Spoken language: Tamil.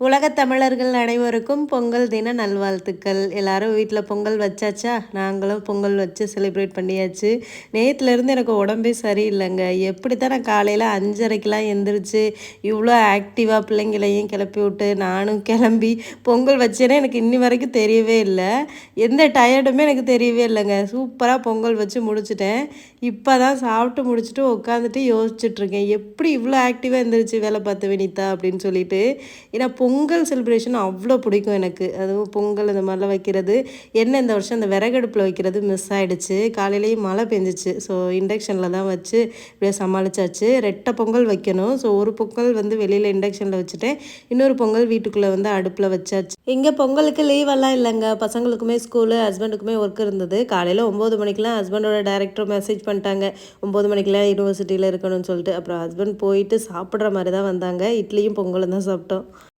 உலகத் தமிழர்கள் அனைவருக்கும் பொங்கல் தின நல்வாழ்த்துக்கள். எல்லாரும் வீட்டில் பொங்கல் வச்சாச்சா? நாங்களும் பொங்கல் வச்சு செலிப்ரேட் பண்ணியாச்சு. நேற்றுலேருந்து எனக்கு உடம்பே சரியில்லைங்க. எப்படி தான் நான் காலையில் அஞ்சரைக்கெலாம் எந்திரிச்சு இவ்வளோ ஆக்டிவாக பிள்ளைங்களையும் கிளப்பி விட்டு நானும் கிளம்பி பொங்கல் வச்சேன்னா எனக்கு இன்னி வரைக்கும் தெரியவே இல்லை. எந்த டயர்டுமே எனக்கு தெரியவே இல்லைங்க. சூப்பராக பொங்கல் வச்சு முடிச்சிட்டேன். இப்போ தான் சாப்பிட்டு முடிச்சுட்டு உட்காந்துட்டு யோசிச்சுட்ருக்கேன் எப்படி இவ்வளோ ஆக்டிவாக எந்திரிச்சு வேலை பார்த்து வினிதா அப்படின்னு சொல்லிட்டு. ஏன்னா பொங்கல் செலிப்ரேஷன் அவ்வளோ பிடிக்கும் எனக்கு. அதுவும் பொங்கல் இந்த மாதிரிலாம் வைக்கிறது என்ன இந்த வருஷம் இந்த விறகடுப்பில் வைக்கிறது மிஸ் ஆகிடுச்சு காலையிலேயும் மழை பெஞ்சிச்சு. ஸோ இண்டக்ஷனில் தான் வச்சு இப்படியே சமாளிச்சாச்சு. ரெட்டை பொங்கல் வைக்கணும். ஸோ ஒரு பொங்கல் வந்து வெளியில் இண்டக்ஷனில் வச்சுட்டேன். இன்னொரு பொங்கல் வீட்டுக்குள்ளே வந்து அடுப்பில் வச்சாச்சு. இங்கே பொங்கலுக்கு லீவெல்லாம் இல்லைங்க. பசங்களுக்குமே ஸ்கூலு ஹஸ்பண்டுக்குமே ஒர்க் இருந்தது. காலையில் ஒம்பது மணிக்கெலாம் ஹஸ்பண்டோட டேரக்டர் மெசேஜ் பண்ணிட்டாங்க. ஒம்பது மணிக்கெலாம் யூனிவர்சிட்டியில் இருக்கணும்னு சொல்லிட்டு. அப்புறம் ஹஸ்பண்ட் போயிட்டு சாப்பிட்ற மாதிரி தான் வந்தாங்க. இட்லியும் பொங்கலும் தான் சாப்பிட்டோம்.